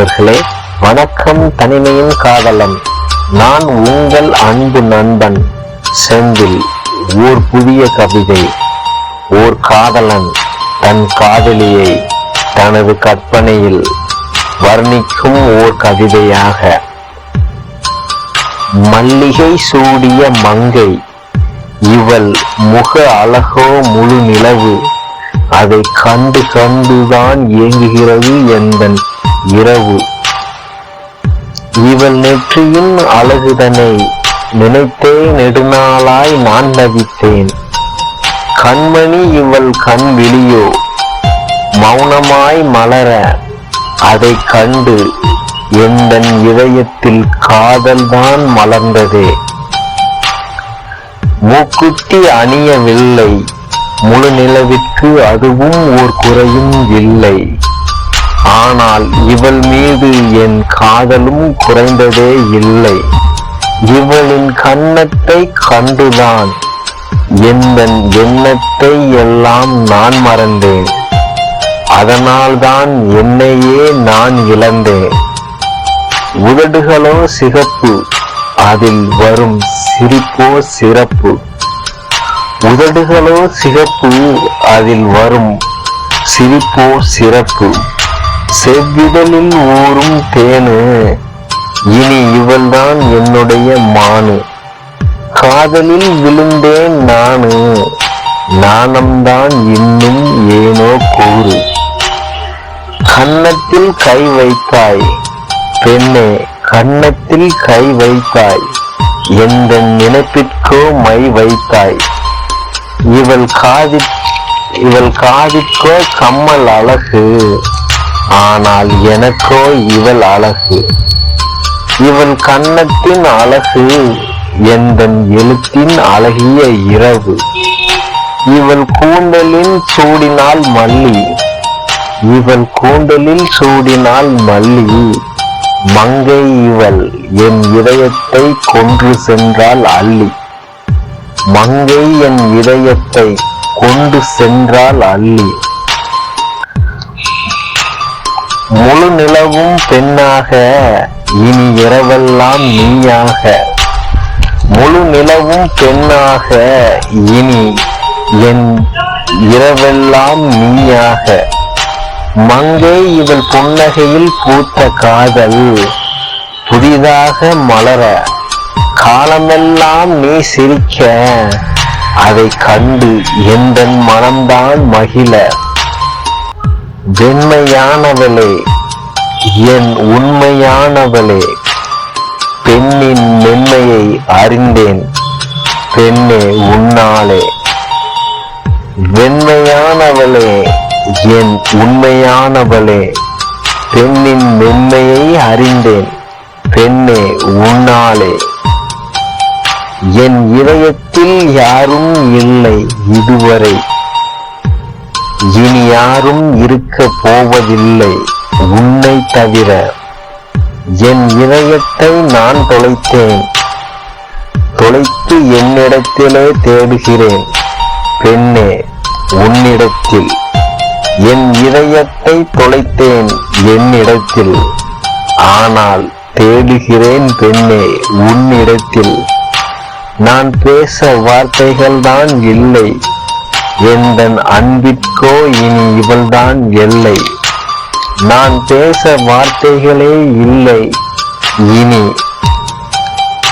நண்பர்களே வணக்கம் தனிமையின் காதலன். நான் உங்கள் அன்பு நண்பன் செந்தில் ஓர் புதிய கவிதை. ஓர் காதலன் தன் காதலியை தனது கற்பனையில் வர்ணிக்கும் ஓர் கவிதையாக. மல்லிகை சூடிய மங்கை இவள் முக அழகோ முழு நிலவு அதை கண்டு கண்டுதான் இயங்குகிறது எந்தன் இரவு. இவள் நெற்றியின் அழகுதனை நினைத்தே நெடுநாளாய் நான் நதித்தேன் கண்மணி இவள் கண் விழியோ மௌனமாய் மலர அதை கண்டு எந்தன் இதயத்தில் காதல்தான் மலர்ந்ததே. மூக்குத்தி அணியவில்லை முழு நிலவிற்கு அதுவும் ஓர் குறையும் இல்லை. ஆனால் இவள் மீது என் காதலும் குறைந்ததே இல்லை. இவளின் கன்னத்தை கண்டுதான் என் எண்ணத்தை எல்லாம் நான் மறந்தேன். அதனால்தான் என்னையே நான் இழந்தேன். உதடுகளோ சிகப்பு அதில் வரும் சிரிப்போ சிறப்பு. உதடுகளோ சிகப்பு அதில் வரும் சிரிப்போ சிறப்பு. செவ்விதழில் ஊறும் தேனு இனி இவள்தான் என்னுடைய மானு. காதலில் விழுந்தேன் நானு நாணம்தான் இன்னும் ஏனோ கூறு. கன்னத்தில் கை வைத்தாய் பெண்ணே கன்னத்தில் கை வைத்தாய் எந்த நினைப்பிற்கோ மை வைத்தாய். இவள் காதி இவள் காதிற்கோ கம்மல் அழகு. ஆனால் எனக்கோ இவள் அழகு. இவள் கன்னத்தின் அழகு எந்தன் எழுத்தின் அழகிய இரவு. இவள் கூந்தலின் சூடினால் மல்லி. இவள் கூந்தலில் சூடினால் மல்லி. மங்கை இவள் என் இதயத்தை கொன்று சென்றால் அள்ளி. மங்கை என் இதயத்தை கொண்டு சென்றால் அள்ளி. முழு நிலவும் பெண்ணாக இனி இரவெல்லாம் நீயாக. முழு நிலவும் பெண்ணாக இனி என் இரவெல்லாம் நீயாக. மங்கை இவள் புன்னகையில் பூத்த காதல் புதிதாக மலர. காலமெல்லாம் நீ சிரிக்க அதை கண்டு எந்த மனம்தான் மகிழ. வெண்மையானவளே என் உண்மையானவளே பெண்ணின் மென்மையை அறிந்தேன் பெண்ணே உன்னாலே. வெண்மையானவளே என் உண்மையானவளே பெண்ணின் மென்மையை அறிந்தேன் பெண்ணே உன்னாலே. என் இதயத்தில் யாரும் இல்லை இதுவரை. இனி யாரும் இருக்க போவதில்லை. உன்னை தவிர என் இதயத்தை நான் தொலைத்தேன். தொலைத்து என்னிடத்திலே தேடுகிறேன். பெண்ணே உன்னிடத்தில் என் இதயத்தை தொலைத்தேன். என்னிடத்தில். ஆனால் தேடுகிறேன் பெண்ணே உன்னிடத்தில். நான் பேச வார்த்தைகள் தான் இல்லை. எந்தன் அன்பிற்கோ இனி இவள்தான் எல்லை. நான் பேச வார்த்தைகளே இல்லை. இனி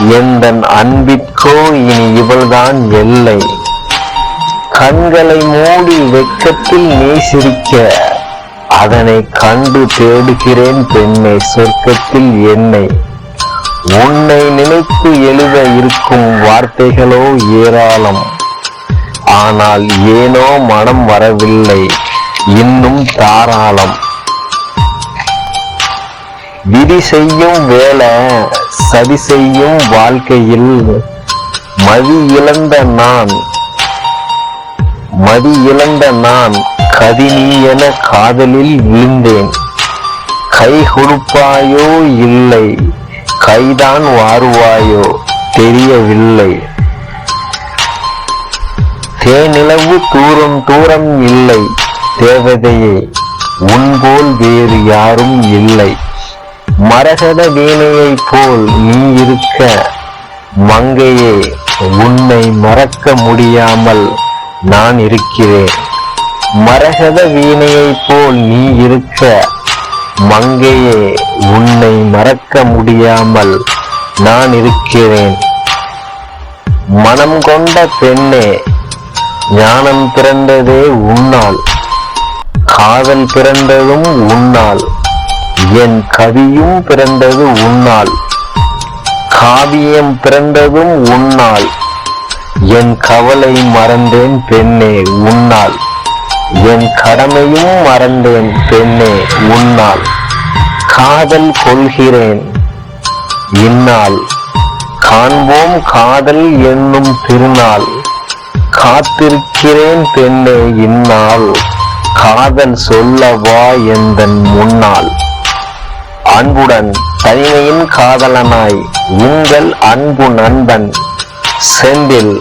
எந்தன் அன்பிற்கோ இனி இவள்தான் எல்லை. கண்களை மூடி வெட்கத்தில் நீ சிரிக்க அதனை கண்டு தேடுகிறேன் பெண்ணை சொர்க்கத்தில் என்னை. உன்னை நினைத்து எழுத இருக்கும் வார்த்தைகளோ ஏராளம். ஆனால் ஏனோ மனம் வரவில்லை. இன்னும் தாராளம். விதி செய்யும் வேலை சதி செய்யும் வாழ்க்கையில் மதி இழந்த நான் மதி இழந்த நான் கதினி என காதலில் விழுந்தேன். கை கொடுப்பாயோ இல்லை கைதான் வாருவாயோ தெரியவில்லை. தேனிலவு தூரம் தூரம் இல்லை. தேவதையே உன்போல் வேறு யாரும் இல்லை. மரகத வீணையைப் போல் நீ இருக்க. மங்கையே உன்னை மறக்க முடியாமல் நான் இருக்கிறேன். மரகத வீணையைப் போல் நீ இருக்க. மங்கையே உன்னை மறக்க முடியாமல் நான் இருக்கிறேன். மனம் கொண்ட பெண்ணே ஞானம் பிறந்ததே உன்னால். காதல் பிறந்ததும் உன்னால். என் கவியும் பிறந்தது உன்னால். காவியம் பிறந்ததும் உன்னால். என் கவலை மறந்தேன் பெண்ணே உன்னால். என் கடமையும் மறந்தேன் பெண்ணே உன்னால். காதல் கொள்கிறேன் இந்நாள் காண்போம் காதல் என்னும் திருநாள். காத்திருக்கிறேன் பெண்ணே இந்நாள். காதல் சொல்லவா எந்தன் முன்னால். அன்புடன் தனிமையின் காதலனாய் உங்கள் அன்பு நண்பன் செந்தில்.